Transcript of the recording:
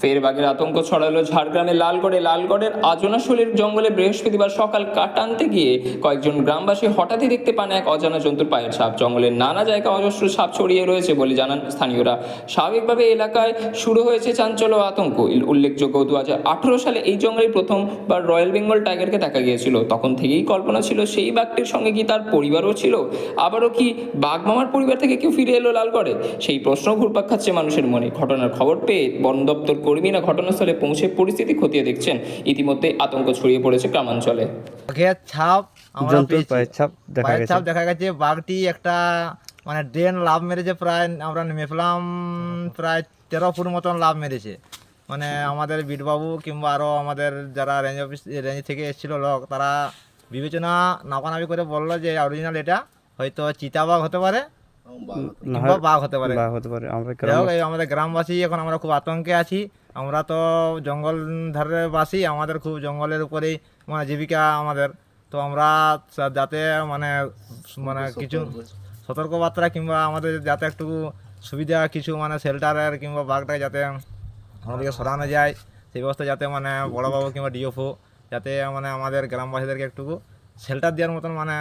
ফের বাঘের আতঙ্ক ছড়ালো ঝাড়গ্রামের লালগড়ে। লালগড়ের আজনাশোলের জঙ্গলে বৃহস্পতিবার সকাল কাটানতে গিয়ে কয়েকজন গ্রামবাসী হঠাৎই দেখতে পান এক অজানা জন্তুর পায়ের ছাপ। জঙ্গলের নানা জায়গায় অজস্র ছাপ ছড়িয়ে রয়েছে বলে জানান স্থানীয়রা। স্বাভাবিকভাবে এলাকায় শুরু হয়েছে চাঞ্চল্য আতঙ্ক। উল্লেখযোগ্য দু হাজার আঠেরো সালে এই জঙ্গলে প্রথমবার রয়্যাল বেঙ্গল টাইগারকে দেখা গিয়েছিল। তখন থেকেই কল্পনা ছিল সেই বাঘটির সঙ্গে কি তার পরিবারও ছিল? আবারও কি বাঘ মামার পরিবার থেকে কেউ ফিরে এলো লালগড়ে? সেই প্রশ্ন ঘুরপাক খাচ্ছে মানুষের মনে। ঘটনার খবর পেয়ে বন দপ্তর কর্মীরা ঘটনাস্থলে পৌঁছে পরিস্থিতি খতিয়ে দেখছেন ইতিমধ্যে আতঙ্ক ছড়িয়ে পড়েছে গ্রামাঞ্চলে। ছাপ। পায়ের ছাপ দেখা গেছে। ছাপ দেখা গেছে বাঘটি একটা মানে ড্রেন লাভ মেরেছে প্রায় আমরা মেপলাম প্রায় তেরো ফুট মতন লাভ মেরেছে। মানে আমাদের বিটবাবু কিংবা আরও আমাদের যারা রেঞ্জ অফিস রেঞ্জ থেকে এসেছিল লোক তারা বিবেচনা নাপানাবি করে বলল যে অরিজিনাল এটা হয়তো চিতাবাঘ হতে পারে কিংবা বাঘ হতে পারে। আমাদের গ্রামবাসী এখন আমরা খুব আতঙ্কে আছি। আমরা তো জঙ্গল ধারে বাসি আমাদের খুব জঙ্গলের উপরেই মানে জীবিকা আমাদের। তো আমরা যাতে মানে মানে কিছু সতর্কবার্তা কিংবা আমাদের যাতে একটু সুবিধা কিছু মানে শেল্টারের কিংবা বাঘটা যাতে আমাদেরকে সরানো যায় সেই ব্যবস্থা যাতে মানে বড়োবাবু কিংবা ডিওফো যাতে মানে আমাদের গ্রামবাসীদেরকে একটু শেল্টার দেওয়ার মতন মানে